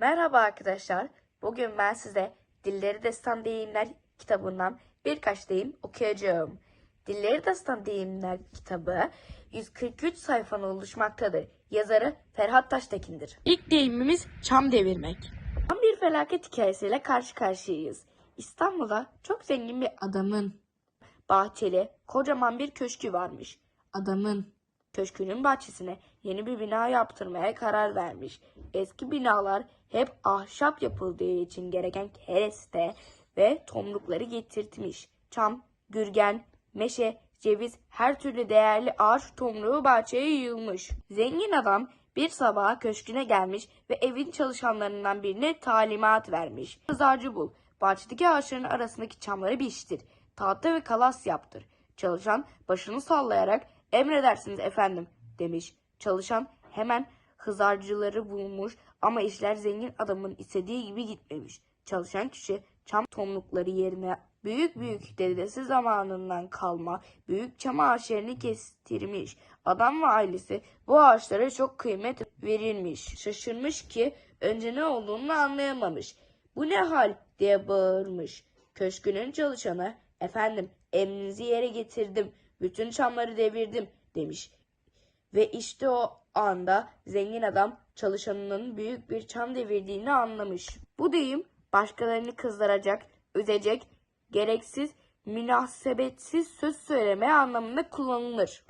Merhaba arkadaşlar. Bugün ben size Dilleri Destan Deyimler kitabından birkaç deyim okuyacağım. Dilleri Destan Deyimler kitabı 143 sayfanın oluşmaktadır. Yazarı Ferhat Taştekin'dir. İlk deyimimiz çam devirmek. Tam bir felaket hikayesiyle karşı karşıyayız. İstanbul'da çok zengin bir Adamın, bahçeli, kocaman bir köşkü varmış. adamın, Köşkünün bahçesine yeni bir bina yaptırmaya karar vermiş. Eski binalar hep ahşap yapıldığı için gereken kereste ve tomrukları getirtmiş. Çam, gürgen, meşe, ceviz her türlü değerli ağaç tomruğu bahçeye yığılmış. Zengin adam bir sabah köşküne gelmiş ve evin çalışanlarından birine talimat vermiş. Kızarcı bul. Bahçedeki ağaçların arasındaki çamları biçtir. Tahta ve kalas yaptır. Çalışan başını sallayarak emredersiniz efendim demiş. Çalışan hemen hızarcıları bulmuş ama işler zengin adamın istediği gibi gitmemiş. Çalışan kişi çam tomrukları yerine büyük büyük dedesi zamanından kalma büyük çam ağaçlarını kestirmiş. Adam ve ailesi bu ağaçlara çok kıymet verilmiş. Şaşırmış ki önce ne olduğunu anlayamamış. Bu ne hal diye bağırmış. Köşkünün çalışanı efendim emrinizi yere getirdim. Bütün çamları devirdim demiş. Ve işte o anda zengin adam çalışanının büyük bir çam devirdiğini anlamış. Bu deyim başkalarını kızdıracak, üzecek, gereksiz, münasebetsiz söz söyleme anlamında kullanılır.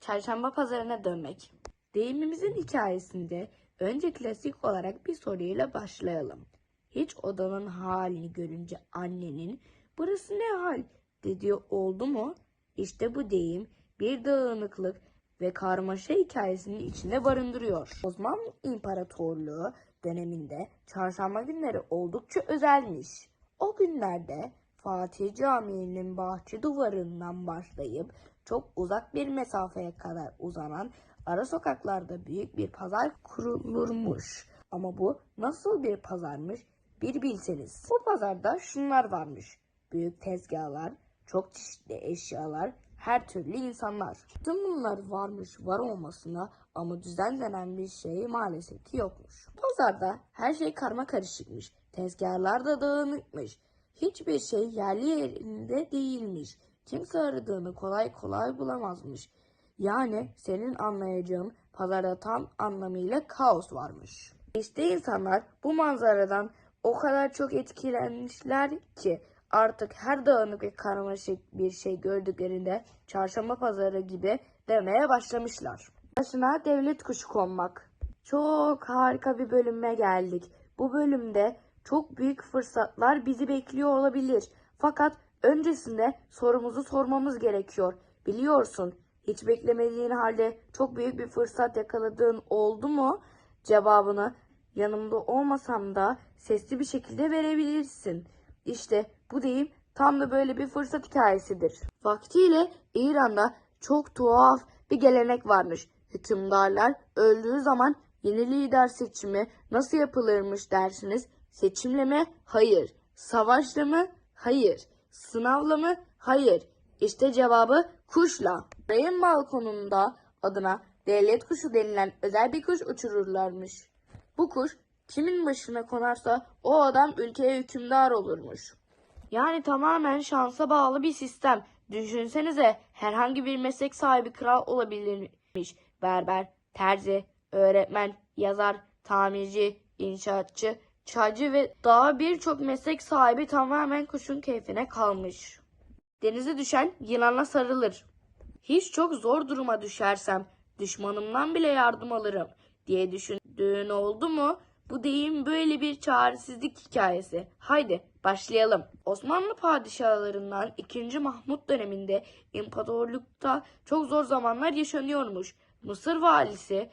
Çarşamba pazarına dönmek. Deyimimizin hikayesinde önce klasik olarak bir soruyla başlayalım. Hiç odanın halini görünce annenin burası ne hal dediği oldu mu? İşte bu deyim bir dağınıklık ve karmaşa hikayesinin içinde barındırıyor. Osmanlı İmparatorluğu döneminde çarşamba günleri oldukça özelmiş. O günlerde Fatih Camii'nin bahçe duvarından başlayıp çok uzak bir mesafeye kadar uzanan ara sokaklarda büyük bir pazar kurulurmuş. Ama bu nasıl bir pazarmış bir bilseniz. Bu pazarda şunlar varmış. Büyük tezgahlar, çok çeşitli eşyalar, her türlü insanlar. Tüm bunlar varmış var olmasına ama düzenlenen bir şey maalesef ki yokmuş. Pazarda her şey karma karışıkmış. Tezgahlar da dağınıkmış. Hiçbir şey yerli yerinde değilmiş. Kimse aradığını kolay kolay bulamazmış. Yani senin anlayacağın pazarda tam anlamıyla kaos varmış. İşte insanlar bu manzaradan o kadar çok etkilenmişler ki artık her dağınık ve karmaşık bir şey gördüklerinde çarşamba pazarı gibi demeye başlamışlar. Başına devlet kuşu konmak. Çok harika bir bölüme geldik. Bu bölümde çok büyük fırsatlar bizi bekliyor olabilir. Fakat öncesinde sorumuzu sormamız gerekiyor. Biliyorsun, hiç beklemediğin halde çok büyük bir fırsat yakaladığın oldu mu? Cevabını yanımda olmasam da sesli bir şekilde verebilirsin. İşte bu deyim tam da böyle bir fırsat hikayesidir. Vaktiyle İran'da çok tuhaf bir gelenek varmış. Hükümdarlar öldüğü zaman yeni lider seçimi nasıl yapılırmış dersiniz? Seçimle mi? Hayır. Savaşla mı? Hayır. Sınavla mı? Hayır. İşte cevabı kuşla. Sarayın balkonunda adına devlet kuşu denilen özel bir kuş uçururlarmış. Bu kuş kimin başına konarsa o adam ülkeye hükümdar olurmuş. Yani tamamen şansa bağlı bir sistem. Düşünsenize herhangi bir meslek sahibi kral olabilirmiş. Berber, terzi, öğretmen, yazar, tamirci, inşaatçı, çaycı ve daha birçok meslek sahibi tamamen kuşun keyfine kalmış. Denize düşen yılana sarılır. Hiç çok zor duruma düşersem düşmanımdan bile yardım alırım diye düşündüğün oldu mu? Bu deyim böyle bir çaresizlik hikayesi. Haydi başlayalım. Osmanlı padişahlarından 2. Mahmut döneminde imparatorlukta çok zor zamanlar yaşanıyormuş. Mısır valisi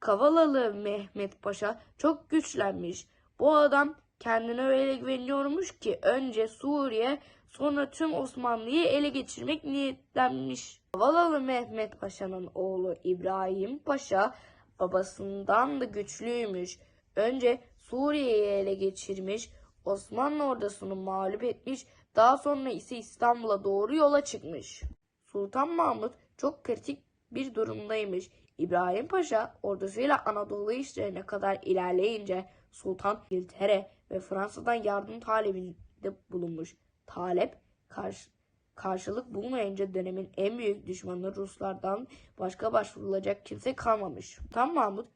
Kavalalı Mehmet Paşa çok güçlenmiş. Bu adam kendine öyle güveniyormuş ki önce Suriye sonra tüm Osmanlı'yı ele geçirmek niyetlenmiş. Kavalalı Mehmet Paşa'nın oğlu İbrahim Paşa babasından da güçlüymüş. Önce Suriye'yi ele geçirmiş, Osmanlı ordusunu mağlup etmiş, daha sonra ise İstanbul'a doğru yola çıkmış. Sultan Mahmut çok kritik bir durumdaymış. İbrahim Paşa ordusuyla Anadolu işlerine kadar ilerleyince Sultan İngiltere ve Fransa'dan yardım talebinde bulunmuş. Talep karşı, karşılık bulmayınca dönemin en büyük düşmanı Ruslardan başka başvurulacak kimse kalmamış. Sultan Mahmut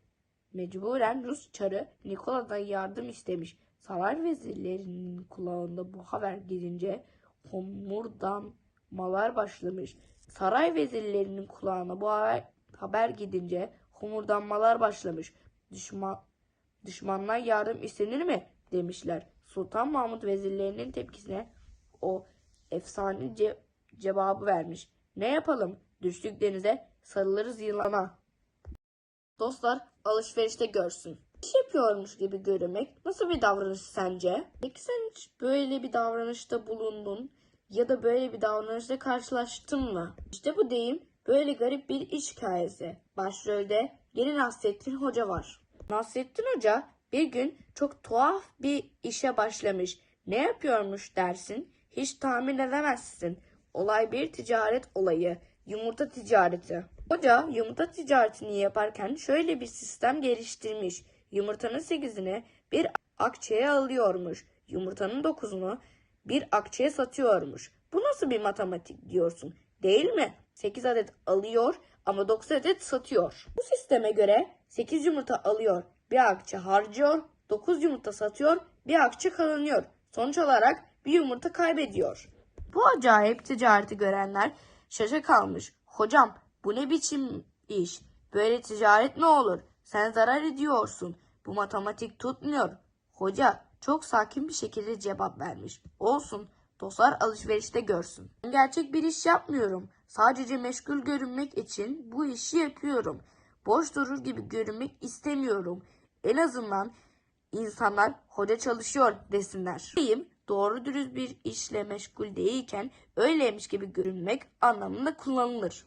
mecburen Rus çarı Nikola'dan yardım istemiş. Saray vezirlerinin kulağında bu haber gidince homurdanmalar başlamış. Saray vezirlerinin kulağına bu haber, gidince homurdanmalar başlamış. Düşman, düşmandan yardım istenir mi? demişler. Sultan Mahmut vezirlerinin tepkisine o efsane ce- cevabı vermiş. Ne yapalım? Düştük denize sarılırız yılana. Dostlar alışverişte görsün. İş yapıyormuş gibi görünmek nasıl bir davranış sence? Peki sen hiç böyle bir davranışta bulundun ya da böyle bir davranışla karşılaştın mı? İşte bu deyim böyle garip bir iş hikayesi. Başrolde yeni Nasrettin Hoca var. Nasrettin Hoca bir gün çok tuhaf bir işe başlamış. Ne yapıyormuş dersin? Hiç tahmin edemezsin. Olay bir ticaret olayı. Yumurta ticareti. Hoca yumurta ticaretini yaparken şöyle bir sistem geliştirmiş. Yumurtanın 8'ini bir akçeye alıyormuş. Yumurtanın 9'unu bir akçeye satıyormuş. Bu nasıl bir matematik diyorsun? Değil mi? 8 adet alıyor ama 9 adet satıyor. Bu sisteme göre 8 yumurta alıyor, bir akçe harcıyor, 9 yumurta satıyor, bir akçe kazanıyor. Sonuç olarak bir yumurta kaybediyor. Bu acayip ticareti görenler şaşa kalmış. Hocam bu ne biçim iş? Böyle ticaret mi olur? Sen zarar ediyorsun. Bu matematik tutmuyor. Hoca çok sakin bir şekilde cevap vermiş. Olsun. Dostlar alışverişte görsün. Ben gerçek bir iş yapmıyorum. Sadece meşgul görünmek için bu işi yapıyorum. Boş durur gibi görünmek istemiyorum. En azından insanlar hoca çalışıyor desinler. Diyeyim, doğru dürüst bir işle meşgul değilken öyleymiş gibi görünmek anlamında kullanılır.